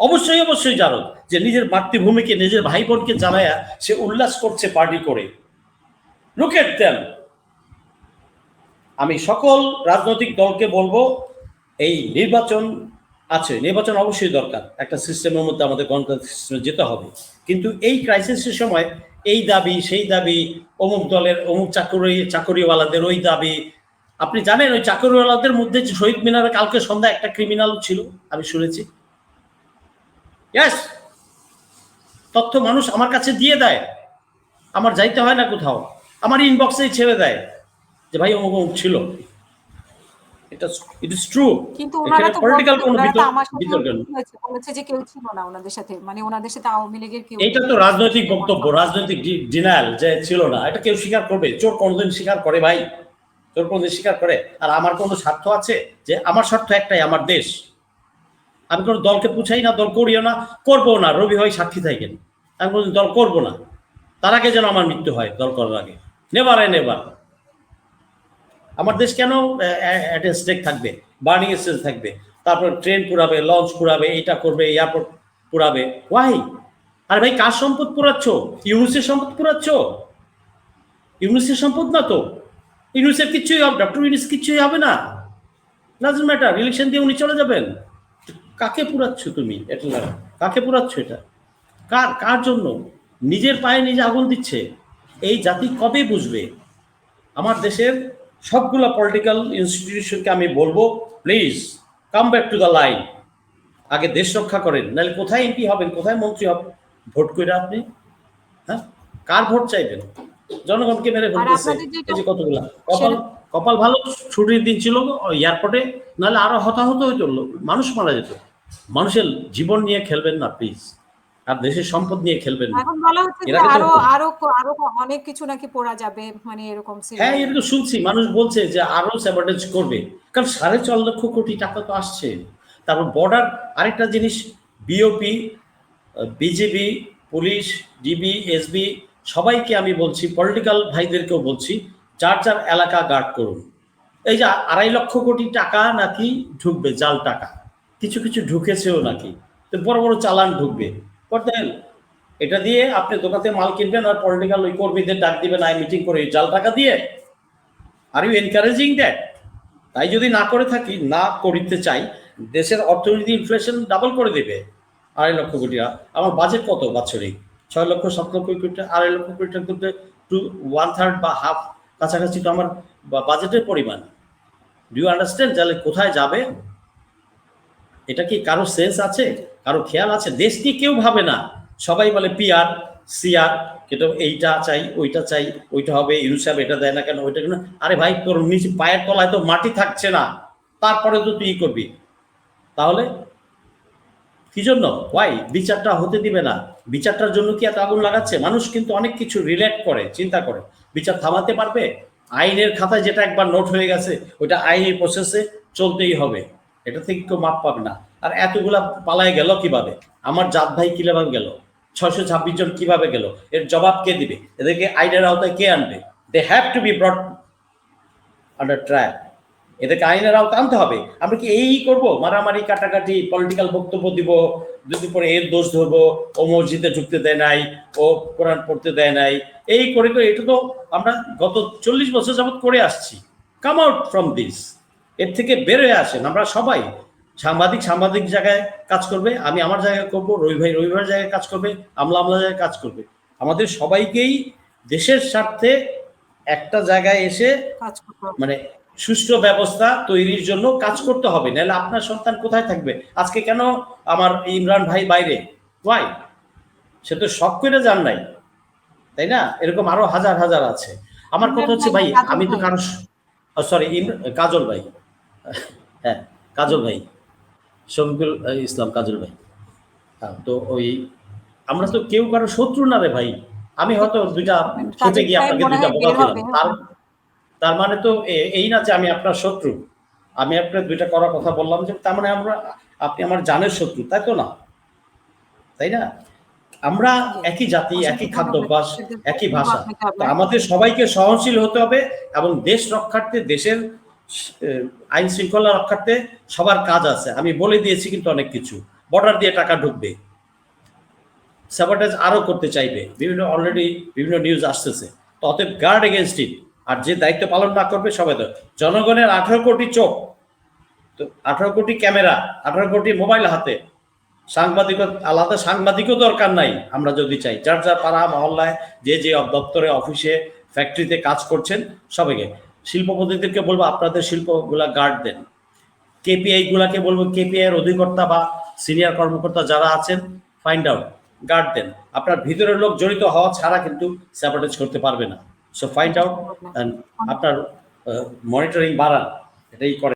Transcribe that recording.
অবশ্যই অবশ্যই জানো যে নিজের মাতৃভূমিকে, নিজের ভাই বোনকে জানায়া সে উল্লাস করছে পার্টি করে। লুকেট দেন আমি সকল রাজনৈতিক দলকে বলব, এই নির্বাচন আছে, নির্বাচন অবশ্যই দরকার। একটা সিস্টেমের মধ্যে আমাদের গণতান্ত্রিক সিস্টেমে যেতে হবে। কিন্তু এই ক্রাইসিসের সময় এই দাবি, সেই দাবি, অমুক দলের, অমুক চাকরি, চাকরিওয়ালাদের ওই দাবি। আপনি জানেন ওই চাকরিওয়ালাদের মধ্যে শহীদ মিনারে কালকে সন্ধ্যা একটা ক্রিমিনাল ছিল, আমি শুনেছি। ইয়াস তথ্য মানুষ আমার কাছে দিয়ে দেয়। আমার যাইতে হয় না কোথাও। আমার ইনবক্সেই ছেড়ে দেয় যে ভাই অমুক অমুক ছিল। এটা ইট ইজ ট্রু কিন্তু ওনারা তো পলিটিক্যাল কোনো বিতর্ক বলেছে যে কেউ ছিল না ওনাদের সাথে। মানে ওনাদের সাথে আওয়ামী লীগের কেউ এইটা তো রাজনৈতিক বক্তব্য রাজনৈতিক ডিনায়াল যে ছিল না। এটা কেউ স্বীকার করবে। চোর কোনোদিন স্বীকার করে ভাই। চোর কোনোদিন স্বীকার করে। আর আমার কোনো স্বার্থ আছে যে আমার স্বার্থ একটাই আমার দেশ। আমি কোনো দলকে পুছাই না, দল করিও না করব না। রবি হয় সাক্ষী থাকেন। আমি কোনো দল করব না। তার আগে যেন আমার মৃত্যু হয় দল করার আগে। নেবার নেবার আমার দেশ কেন স্টেক থাকবে? বার্নিং স্টেজ থাকবে। তারপর ট্রেন পুরাবে লঞ্চ পুরাবে, এটা করবে এয়ারপোর্ট পুরাবে। ওয়াই আর ভাই, কার সম্পদ পুরাচ্ছ? ইউনুসের সম্পদ পুরাচ্ছ? ইউনুসের সম্পদ না তো? ইউনুসের কিচ্ছুই হবে ডক্টর ইউনুস কিচ্ছুই হবে না। ম্যাটার ইলেকশন দিয়ে উনি চলে যাবেন। কাকে পুরাচ্ছ তুমি? এটা। কাকে পুরাচ্ছ এটা? কার কার জন্য? নিজের পায়ে নিজে আগুন দিচ্ছে। এই জাতি কবে বুঝবে? আমার দেশের সবগুলো পলিটিক্যাল ইনস্টিটিউশনকে আমি বলব please come back to the line আগে দেশ রক্ষা করেন নাহলে কোথায় এমপি হবেন কোথায় মন্ত্রী হবেন? ভোট করে আপনি হ্যাঁ? কার ভোট চাইবেন? জনগণকে মেরে ফেলতেছে। এই যে কতগুলা? কপাল কপাল ভালো ছুটির দিন ছিল এয়ারপোর্টে নাহলে আরও হতাহত হয়ে চলল মানুষ মারা যেত। মানুষের জীবন নিয়ে খেলবেন না প্লিজ আর দেশের সম্পদ নিয়ে খেলবেন না। বলা হচ্ছে যে আরও আরও আরও অনেক কিছু নাকি পড়া যাবে মানে এরকম হ্যাঁ শুনছি। মানুষ বলছে যে আরও করবে। কারণ সাড়ে চার লক্ষ কোটি টাকা তো আসছে। তারপর বর্ডার আরেকটা জিনিস BOP BJP police DB SB সবাইকে আমি বলছি পলিটিক্যাল ভাইদেরকেও বলছি যার যার এলাকা গার্ড করুন। এই যে আড়াই লক্ষ কোটি টাকা নাকি ঢুকবে জাল টাকা। কিছু কিছু ঢুকেছেও নাকি? তো বড় বড় চালান ঢুকবে। করতে এটা দিয়ে আপনি দোকানে মাল কিনবেন আর পলিটিক্যাল ওই কর্মীদের ডাক দিবেন আই মিটিং করে জাল টাকা দিয়ে। আর ইউ এনকারেজিং দ্যাট তাই যদি না করে থাকি, না করিতে চাই, দেশের অর্থনীতি ইনফ্লেশন ডাবল করে দেবে। আড়াই লক্ষ কোটি আমার বাজেট কত বাৎসরিক ছয় লক্ষ, সাত লক্ষ কোটি আড়াই লক্ষ কোটি টাকা করতে টু ওয়ান থার্ড বা হাফ কাছাকাছি তো আমার বাজেটের পরিমাণ। ডু আন্ডারস্ট্যান্ড তাহলে কোথায় যাবে? এটা কি কারও সেন্স আছে? কারও খেয়াল আছে? দেশ নিয়ে কেউ ভাবে না? সবাই বলে পিআর, সিআর, কিন্তু এইটা চাই, ওইটা চাই, ওইটা হবে ইউসাব এটা দেয় না কেন, ওইটা কেন? আরে ভাই, তোর নিচে পায়ের তলায় তো মাটি থাকছে না। তারপরে তো তুই করবি। তাহলে কি জন্য? ওয়াই বিচারটা হতে দিবে না। বিচারটার জন্য কি এত আগুন লাগাচ্ছে? মানুষ কিন্তু অনেক কিছু রিলেট করে, চিন্তা করে। বিচার থামাতে পারবে? আইনের খাতায় যেটা একবার নোট হয়ে গেছে, ওইটা আইনের প্রসেসে চলতেই হবে। এটা থেকে কেউ মাপ পাবে না। আর এতগুলা পালায় গেল কীভাবে? আমার জাত ভাই কীভাবে গেল? ছয়শো ছাব্বিশ জন কীভাবে গেল? এর জবাব কে দিবে? এদেরকে আইনের আওতায় কে আনবে? They have to be brought under trial এদেরকে আইনের আওতায় আনতে হবে। আমরা কি এই করব? মারামারি, কাটাকাটি পলিটিক্যাল বক্তব্য দিব, যদি পরে এর দোষ ধরবো, ও মসজিদে ঢুকতে দেয় নাই, ও কোরআন পড়তে দেয় নাই। এই করে করে এটা তো আমরা গত চল্লিশ বছর যাবত করে আসছি। কাম আউট ফ্রম দিস এর থেকে বের হয়ে আসেন। আমরা সবাই সাংবাদিক সাংবাদিক জায়গায় কাজ করবে আমি আমার জায়গায় করব রবি ভাই রবিবার জায়গায় কাজ করবে আমলা আমলা জায়গায় কাজ করবে। আমাদের সবাইকেই দেশের স্বার্থে একটা জায়গায় এসে। মানে সুষ্ঠু ব্যবস্থা তৈরির জন্য কাজ করতে হবে। নাহলে আপনার সন্তান কোথায় থাকবে? আজকে কেন আমার ইমরান ভাই বাইরে? ওয়াই সে তো সব করে যান নাই। তাই না? এরকম আরও হাজার হাজার আছে। আমার কথা হচ্ছে ভাই আমি তো কারও সরি কাজল ভাই। হ্যাঁ কাজল ভাই শফিকুল ইসলাম কাজল ভাই। হ্যাঁ, তো ওই আমরা তো কেউ কারও শত্রু না রে ভাই। আমি হয়তো দুইটা খেপে গিয়ে আপনাকে দুইটা বকা দিলাম তার তার মানে তো এই না যে আমি আপনার শত্রু। আমি আপনার দুইটা করার কথা বললাম যে তার মানে আমরা আপনি আমার জানের শত্রু তাই তো না? তাই না? আমরা একই জাতি একই খাদ্যাভ্যাস একই ভাষা। আমাদের সবাইকে সহনশীল হতে হবে এবং দেশ রক্ষার্থে দেশের আইন শৃঙ্খলা রক্ষার্থে সবার কাজ আছে। আমি বলে দিয়েছি কিন্তু অনেক কিছু। বর্ডার দিয়ে টাকা ঢুকবে। স্যাবোটেজ আরও করতে চাইবে। বিভিন্ন অলরেডি বিভিন্ন নিউজ আসতেছে। তো অতএব গার্ড এগেনস্ট ইট আর যে দায়িত্ব পালন না করবে, সবাই তো জনগণের আঠারো কোটি চোখ। তো আঠারো কোটি ক্যামেরা, আঠারো কোটি মোবাইল হাতে। সাংবাদিক, আলাদা সাংবাদিকও দরকার নাই, আমরা যদি চাই। যার যার পাড়া, মহল্লায়, যে যে দপ্তরে, অফিসে ফ্যাক্টরিতে কাজ করছেন, সবাইকে। শিল্পপতিদেরকে বলব, আপনাদের শিল্পগুলা গার্ড দেন। কেপিআই গুলাকে বলব কেপিআই এর অধিকর্তা বা সিনিয়র কর্মকর্তা যারা আছেন ফাইন্ড আউট গার্ড দেন। আপনার ভিতরের লোক জড়িত হওয়া ছাড়া কিন্তু স্যাবোটেজ করতে পারবে না। সো ফাইন্ড আউট আপনার মনিটরিং বাড়ান, এটাই করে।